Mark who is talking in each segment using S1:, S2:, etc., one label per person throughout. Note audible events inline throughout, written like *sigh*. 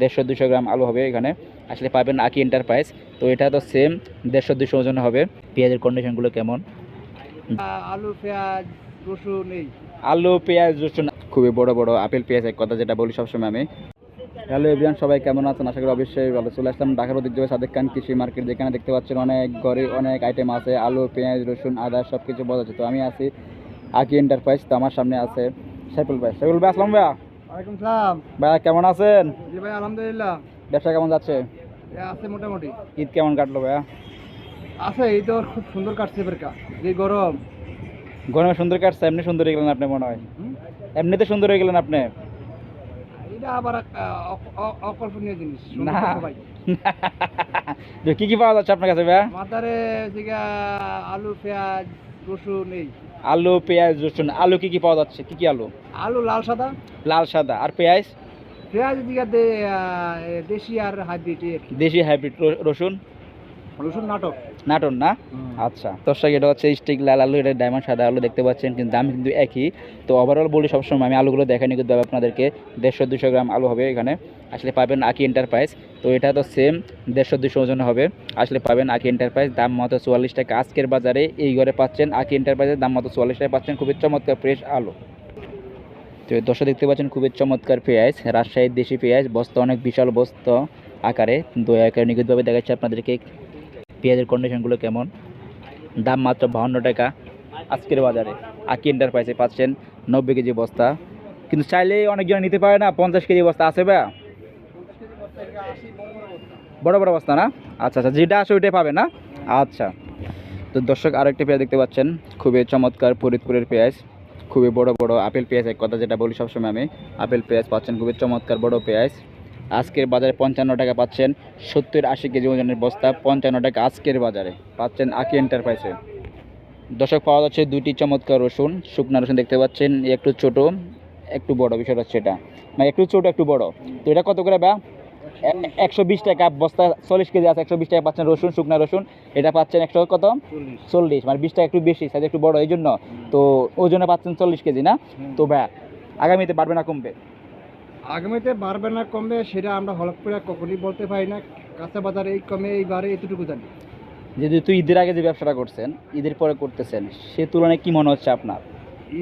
S1: দেড়শো দুশো গ্রাম আলু হবে এখানে। আসলে পাবেন আকি এন্টারপ্রাইজ তো এটা তো সেম দেড়শো দুশো ওজন হবে। পেঁয়াজের কন্ডিশনগুলো কেমন?
S2: আলু পেঁয়াজ রসুন এই।
S1: আলু পেঁয়াজ রসুন খুবই বড় বড় আপেল পেঁয়াজ এক কথা যেটা বলি সবসময় আমি। হ্যালো এভরিয়ান সবাই কেমন আছেন? আশা করি অবশ্যই ভালো। চলে আসলাম ঢাকার ঐতিহ্যবাহী সাদেক খান কৃষি মার্কেট যেখানে দেখতে পাচ্ছেন অনেক ঘরে অনেক আইটেম আছে। আলু পেঁয়াজ রসুন আদা সব কিছু বোঝা যাচ্ছে তো আমি আছি আকি এন্টারপ্রাইজ তো আমার সামনে আছে সাইফুল ভাই। সাইফুল ভাই আসলাম ভাইয়া
S2: ওয়ালাইকুম সালাম।
S1: ভাইয়া কেমন আছেন?
S2: জি ভাই আলহামদুলিল্লাহ।
S1: ব্যবসা কেমন যাচ্ছে?
S2: আছে মোটামুটি।
S1: ঈদ কেমন কাটলো ভাইয়া?
S2: আছে এই তো খুব সুন্দর কাটছে বেরকা। যে গরম।
S1: গরমে সুন্দর কাটছে এমনি সুন্দর হয়ে গেলেন আপনি মনে হয়। এমনিতে সুন্দর হয়ে গেলেন আপনি?
S2: এটা আবার অকল্পনীয় জিনিস
S1: না। *laughs* কি কি পাওয়া যাচ্ছে আপনার কাছে ভাইয়া?
S2: মাথারে আলু পেঁয়াজ রসুন এই
S1: আলু পেঁয়াজ রসুন আলু কি কি পাওয়া যাচ্ছে? কি কি আলু?
S2: আলু লাল সাদা।
S1: লাল সাদা। আর পেঁয়াজ?
S2: পেঁয়াজ জিগা দে আহ, এ, দেশি আর হাইব্রিড
S1: দেশি হাইব্রিড রসুন?
S2: নাটক।
S1: নাটন না? আচ্ছা। দর্শক এটা হচ্ছে স্টিক লাল আলু এটা ডায়মন্ড সাদা আলু দেখতে পাচ্ছেন কিন্তু দাম কিন্তু একই। তো ওভারঅল বলি সবসময় আমি আলুগুলো দেখানি কিন্তু আপনাদেরকে দেড়শো দুশো গ্রাম আলু হবে এখানে। আসলে পাবেন আকি এন্টারপ্রাইজ তো এটা তো সেম দেড়শো দুশো ওজন হবে। আসলে পাবেন আকি এন্টারপ্রাইজ দাম মতো চুয়াল্লিশ টাকা। আজকের বাজারে এই ঘরে পাচ্ছেন আকি এন্টারপ্রাইজের দাম মতো চুয়াল্লিশ টাকা পাচ্ছেন খুবই চমৎকার ফ্রেশ আলু। তো দর্শক দেখতে পাচ্ছেন খুবই চমৎকার পেঁয়াজ রাজশাহীর দেশি পেঁয়াজ বস্তা অনেক বিশাল বস্তা আকারে। দয়া আকারে নিখুঁতভাবে দেখাচ্ছে আপনাদেরকে পেঁয়াজের কন্ডিশনগুলো কেমন? দাম মাত্র বাহান্ন টাকা। আজকের বাজারে আকি এন্টারপ্রাইজে পাচ্ছেন নব্বই কেজি বস্তা। কিন্তু চাইলে অনেকজন নিতে পারে না, পঞ্চাশ কেজি বস্তা আছে ভাইয়া। বড় বড় বস্তা না? আচ্ছা আচ্ছা যেটা আসে ওইটাই পাবে না? আচ্ছা। তো দর্শক, আরেকটা পেঁয়াজ দেখতে পাচ্ছেন। খুবই চমৎকার ফরিদপুরের পেঁয়াজ। খুবই বড় বড় আপেল পেঁয়াজ, এক কথা যেটা বলি সবসময় আমি। আপেল পেঁয়াজ পাচ্ছেন খুবই চমৎকার বড় পেঁয়াজ। আজকের বাজারে পঞ্চান্ন টাকা পাচ্ছেন। সত্তর আশি কেজি ওজনের বস্তা পঞ্চান্ন টাকা আজকের বাজারে। পাচ্ছেন আকি এন্টারপ্রাইজে। দর্শক পাওয়া যাচ্ছে দুইটি চমৎকার রসুন শুকনা রসুন দেখতে পাচ্ছেন একটু ছোট একটু বড় বিষয়টা হচ্ছে এটা। মানে একটু ছোট একটু বড়। তো এটা কত করে বা একশো বিশ টাকা বস্তা চল্লিশ কেজি আছে একশো বিশ টাকা পাচ্ছেন রসুন শুকনা রসুন। এটা পাচ্ছেন একশো কত?
S2: চল্লিশ।
S1: মানে বিশ টাকা একটু বেশি সাইজ একটু বড় এই জন্য তো ওজনে পাচ্ছেন চল্লিশ কেজি না? তো ভাই আগামীতে বাড়বে না কমবে?
S2: আগামীতে বাড়বে না কমবে সেটা আমরা হলক করে কখনই বলতে পারি না। কাঁচা বাজারে এই কমে এইবারে এতটুকু জানি।
S1: যেহেতু তুই ঈদের আগে যে ব্যবসাটা করছেন ঈদের পরে করতেছেন সে তুলনায় কি মনে হচ্ছে আপনার?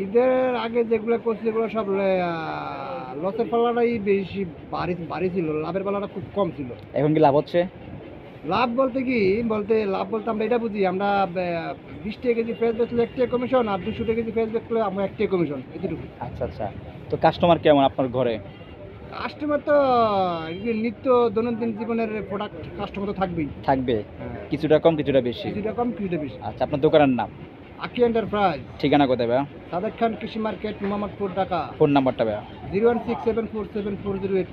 S2: ঈদের আগে যেগুলো করছে সেগুলো সব লসের পাল্লাটাই বেশি বাড়ি বাড়ি ছিল লাভের পাল্লাটা খুব কম ছিল।
S1: এখন কি লাভ হচ্ছে?
S2: লাভ বলতে কি? বলতে লাভ বলতে আমরা এটা বুঝি আমরা বিশ টাকা কেজি ফেস বেচলে এক টাকা কমিশন আর দুশো টাকা কেজি ফেস বেচলে আমরা এক টাকা কমিশন এতটুকু।
S1: আচ্ছা আচ্ছা। তো কাস্টমার কেমন আপনার ঘরে?
S2: কাস্টমার তো নিত্য দৈনন্দিন জীবনের প্রোডাক্ট কাস্টমার তো থাকবেই।
S1: থাকবে। কিছুটা কম কিছুটা বেশি।
S2: কিছুটা কম কিছুটা বেশি।
S1: আচ্ছা আপনার দোকানের নাম?
S2: আকি এন্টারপ্রাইজ
S1: ঠিকানা কোথায় ভাইয়া?
S2: সাদেক খান কৃষি মার্কেট মোহাম্মদপুর ঢাকা।
S1: ফোন নাম্বারটা ভাইয়া?
S2: Zero one six seven four seven four zero eight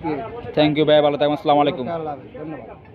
S1: thank you ভাইয়া ভালো থাকবেন আসসালামু আলাইকুম।
S2: ধন্যবাদ।